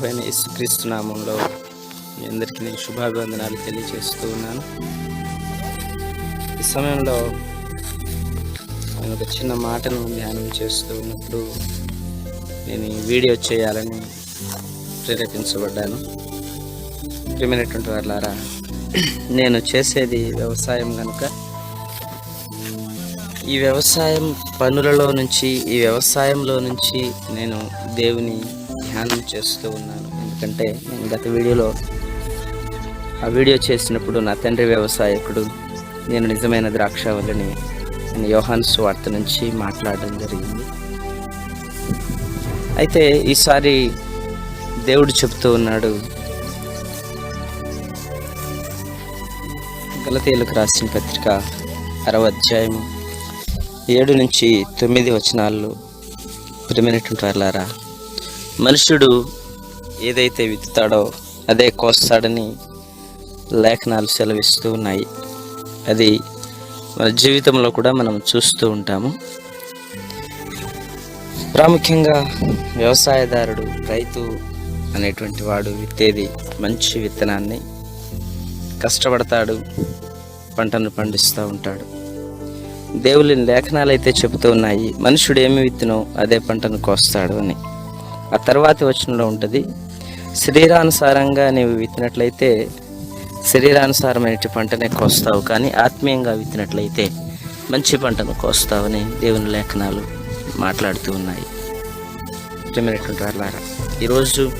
ప్రభు అయిన యేసుక్రీస్తు నామంలో మీ అందరికీ నేను శుభాభివందనాలు తెలియజేస్తూ ఉన్నాను. ఈ సమయంలో నేను ఒక చిన్న మాటను ధ్యానం చేస్తూ ఉన్నప్పుడు నేను ఈ వీడియో చేయాలని ప్రేరేపించబడ్డాను. ప్రియమైనటువంటి వాళ్ళారా నేను చేసేది వ్యవసాయం కనుక ఈ వ్యవసాయం పనులలో నుంచి ఈ వ్యవసాయంలో నుంచి నేను దేవుని ధ్యానం చేస్తూ ఉన్నాను. ఎందుకంటే నేను గత వీడియోలో ఆ వీడియో చేసినప్పుడు నా తండ్రి వ్యవసాయకుడు నేను నిజమైన ద్రాక్షవల్లిని నేను యోహాన్ వార్త నుంచి మాట్లాడడం జరిగింది. అయితే ఈసారి దేవుడు చెప్తూ ఉన్నాడు గలతీయులకు రాసిన పత్రిక అరవ అధ్యాయము ఏడు నుంచి తొమ్మిది వచనాల్లో ప్రియమైనటువంటి వాళ్ళారా మనుషుడు ఏదైతే విత్తుతాడో అదే కోస్తాడని లేఖనాలు సెలవిస్తూ ఉన్నాయి. అది మన జీవితంలో కూడా మనం చూస్తూ ఉంటాము. ప్రాముఖ్యంగా వ్యవసాయదారుడు రైతు అనేటువంటి వాడు విత్తేది మంచి విత్తనాన్ని కష్టపడతాడు పంటను పండిస్తూ ఉంటాడు. దేవుని లేఖనాలు అయితే చెబుతూ ఉన్నాయి మనుషుడు ఏమి విత్తునో అదే పంటను కోస్తాడు అని. ఆ తర్వాతి వచనంలో ఉంటుంది శరీరానుసారంగా నీవు విత్తినట్లయితే శరీరానుసారమైన పంటనే కోస్తావు కానీ ఆత్మీయంగా విత్తినట్లయితే మంచి పంటను కోస్తావని దేవుని లేఖనాలు మాట్లాడుతూ ఉన్నాయి. ప్రియమైనటువంటి వాళ్ళారా ఈరోజు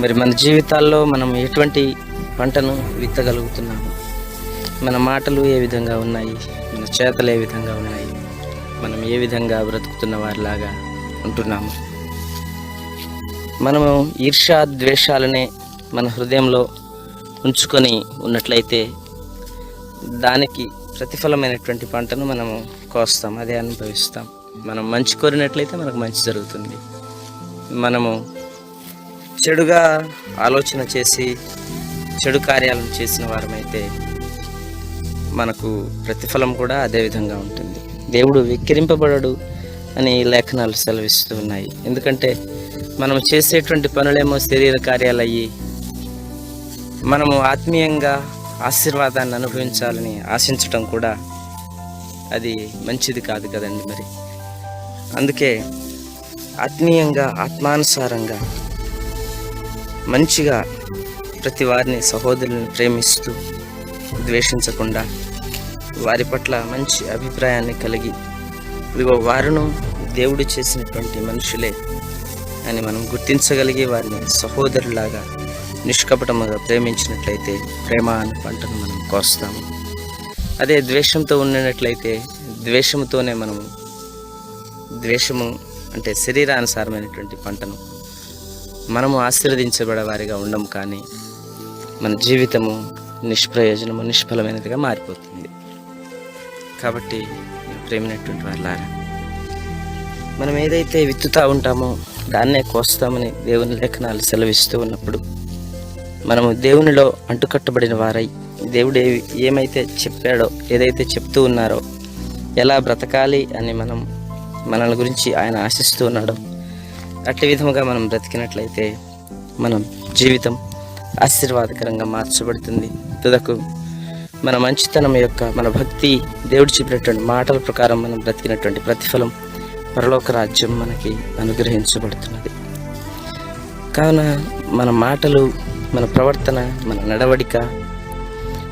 మరి మన జీవితాల్లో మనం ఎటువంటి పంటను విత్తగలుగుతున్నాము? మన మాటలు ఏ విధంగా ఉన్నాయి? మన చేతలు ఏ విధంగా ఉన్నాయి? మనం ఏ విధంగా బ్రతుకుతున్న వారిలాగా ఉంటున్నాము? మనము ఈర్షా ద్వేషాలనే మన హృదయంలో ఉంచుకొని ఉన్నట్లయితే దానికి ప్రతిఫలమైనటువంటి పంటను మనము కోస్తాం అదే అనుభవిస్తాం. మనం మంచి కోరినట్లయితే మనకు మంచి జరుగుతుంది. మనము చెడుగా ఆలోచన చేసి చెడు కార్యాలను చేసిన వారమైతే మనకు ప్రతిఫలం కూడా అదే విధంగా ఉంటుంది. దేవుడు వెక్కిరింపబడడు అని లేఖనాలు సెలవిస్తూ ఉన్నాయి. ఎందుకంటే మనం చేసేటువంటి పనులేమో శరీర కార్యాలయ్యి మనము ఆత్మీయంగా ఆశీర్వాదాన్ని అనుభవించాలని ఆశించటం కూడా అది మంచిది కాదు కదండి మరి. అందుకే ఆత్మీయంగా ఆత్మానుసారంగా మంచిగా ప్రతి వారిని సహోదరులను ప్రేమిస్తూ ద్వేషించకుండా వారి పట్ల మంచి అభిప్రాయాన్ని కలిగి ఇదిగో వారును దేవుడు చేసినటువంటి మనుషులే అని మనం గుర్తించగలిగి వారిని సహోదరులాగా నిష్కపటముగా ప్రేమించినట్లయితే ప్రేమ అనే పంటను మనం కోస్తాము. అదే ద్వేషంతో ఉండినట్లయితే ద్వేషముతోనే మనము ద్వేషము అంటే శరీరానుసారమైనటువంటి పంటను మనము ఆశీర్వదించబడే వారిగా ఉండం కానీ మన జీవితము నిష్ప్రయోజనము నిష్ఫలమైనదిగా మారిపోతుంది. కాబట్టి ప్రేమినటువంటి వాళ్ళారా మనం ఏదైతే విత్తుతా ఉంటామో దాన్నే కోస్తామని దేవుని లేఖనాలు సెలవిస్తూ ఉన్నప్పుడు మనము దేవునిలో అంటుకట్టబడిన వారై దేవుడు ఏమైతే చెప్పాడో ఏదైతే చెప్తూ ఉన్నారో ఎలా బ్రతకాలి అని మనం మనల్ని గురించి ఆయన ఆశిస్తూ ఉన్నాడో అట్టి విధముగా మనం బ్రతికినట్లయితే మనం జీవితం ఆశీర్వాదకరంగా మార్చబడుతుంది. తుదకు మన మంచితనం యొక్క మన భక్తి దేవుడు చెప్పినటువంటి మాటల ప్రకారం మనం బ్రతికినటువంటి ప్రతిఫలం పరలోక రాజ్యం మనకి అనుగ్రహించబడుతున్నది. కావున మన మాటలు మన ప్రవర్తన మన నడవడిక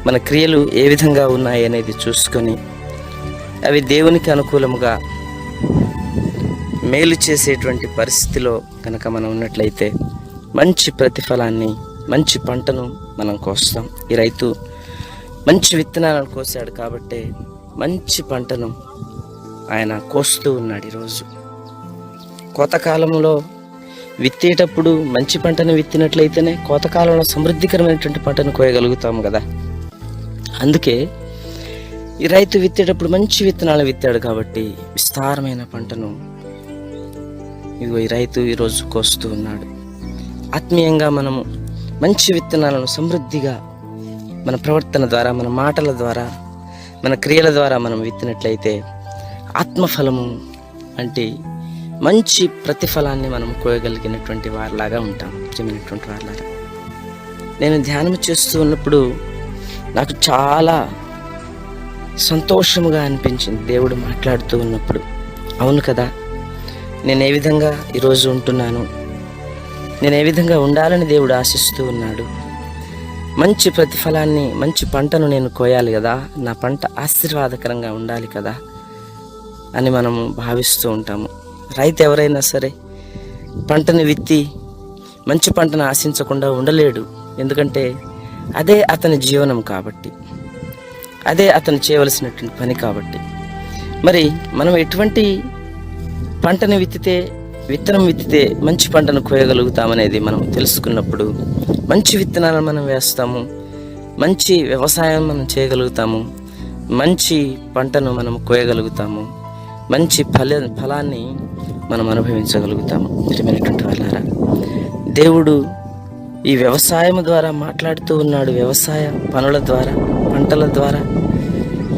మన క్రియలు ఏ విధంగా ఉన్నాయి అనేది చూసుకొని అవి దేవునికి అనుకూలముగా మేలు చేసేటువంటి పరిస్థితిలో కనుక మనం ఉన్నట్లయితే మంచి ప్రతిఫలాన్ని మంచి పంటను మనం కోస్తాం. ఈ రైతు మంచి విత్తనాలను కోసాడు కాబట్టే మంచి పంటను ఆయన కోస్తూ ఉన్నాడు ఈరోజు. కోతకాలంలో విత్తేటప్పుడు మంచి పంటను విత్తినట్లయితేనే కోతకాలంలో సమృద్ధికరమైనటువంటి పంటను కోయగలుగుతాము కదా. అందుకే ఈ రైతు విత్తేటప్పుడు మంచి విత్తనాలు విత్తాడు కాబట్టి విస్తారమైన పంటను ఇదిగో ఈ రైతు ఈరోజు కోస్తూ ఉన్నాడు. ఆత్మీయంగా మనము మంచి విత్తనాలను సమృద్ధిగా మన ప్రవర్తన ద్వారా మన మాటల ద్వారా మన క్రియల ద్వారా మనం విత్తినట్లయితే ఆత్మఫలము అంటే మంచి ప్రతిఫలాన్ని మనం కోయగలిగినటువంటి వారిలాగా ఉంటాం ప్రియమైనటువంటి వారిలాగా. నేను ధ్యానం చేస్తూ ఉన్నప్పుడు నాకు చాలా సంతోషముగా అనిపించింది దేవుడు మాట్లాడుతూ ఉన్నప్పుడు. అవును కదా నేను ఏ విధంగా ఈరోజు ఉంటున్నాను? నేను ఏ విధంగా ఉండాలని దేవుడు ఆశిస్తూ ఉన్నాడు? మంచి ప్రతిఫలాన్ని మంచి పంటను నేను కోయాలి కదా నా పంట ఆశీర్వాదకరంగా ఉండాలి కదా? అని మనము భావిస్తూ ఉంటాము. రైతు ఎవరైనా సరే పంటను విత్తి మంచి పంటను ఆశించకుండా ఉండలేడు. ఎందుకంటే అదే అతని జీవనం కాబట్టి. అదే అతను చేయవలసినటువంటి పని కాబట్టి. మరి మనం ఎటువంటి పంటను విత్తితే విత్తనం విత్తితే మంచి పంటను కోయగలుగుతామనేది మనం తెలుసుకున్నప్పుడు మంచి విత్తనాలను మనం వేస్తాము మంచి వ్యవసాయం మనం చేయగలుగుతాము మంచి పంటను మనం కోయగలుగుతాము. మంచి ఫల ఫలాన్ని మనం అనుభవించగలుగుతాము. ప్రియమైనటువంటి వాళ్ళారా దేవుడు ఈ వ్యవసాయం ద్వారా మాట్లాడుతూ ఉన్నాడు. వ్యవసాయ పనుల ద్వారా పంటల ద్వారా.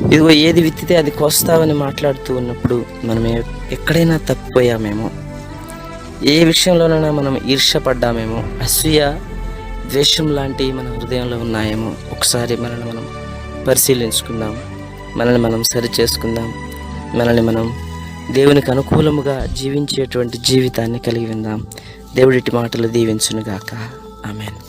ఇదిగో ఏది విత్తితే అది కోస్తావని మాట్లాడుతూ ఉన్నప్పుడు మనం ఎక్కడైనా తప్పిపోయామేమో? ఏ విషయంలోనైనా మనం ఈర్షపడ్డామేమో అసూయ ద్వేషం లాంటివి మన హృదయంలో ఉన్నాయేమో? ఒకసారి మనల్ని మనం పరిశీలించుకుందాం. మనల్ని మనం సరి చేసుకుందాం. మనల్ని మనం దేవునికి అనుకూలముగా జీవించేటువంటి జీవితాన్ని కలిగి ఉందాం దేవుడిటి మాటలు దీవించునుగాక. ఆమెను.